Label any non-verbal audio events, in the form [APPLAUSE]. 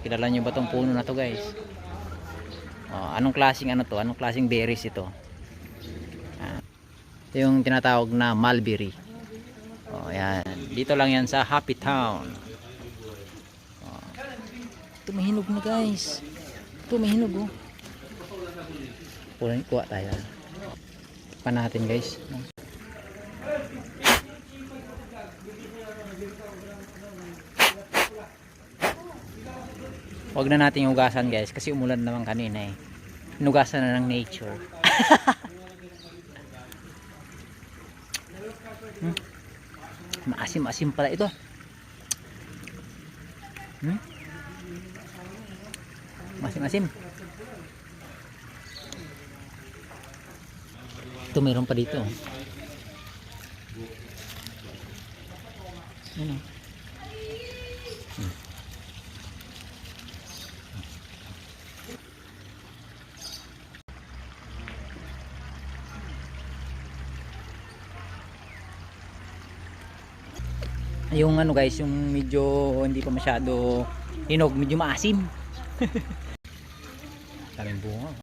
Kilala nyo ba tong puno na to guys? Oh, anong klaseng ano to? Anong klaseng berries ito? Ah, ito yung tinatawag na mulberry. Oh, yan. Dito lang yan sa Happy Town. Oh. Ito may hinog na guys. Ito may hinog oh. Kuha tayo. Pa natin guys. Huwag na natin hugasan guys kasi umulan naman kanina eh. Hinugasan na ng nature. [LAUGHS] hmm? Maasim-asim pala ito. Hmm? Maasim-asim. Ito mayroon pa dito. Ano? Yung ano guys, yung medyo hindi pa masyado hinog, medyo maasim. [LAUGHS] Daming bunga.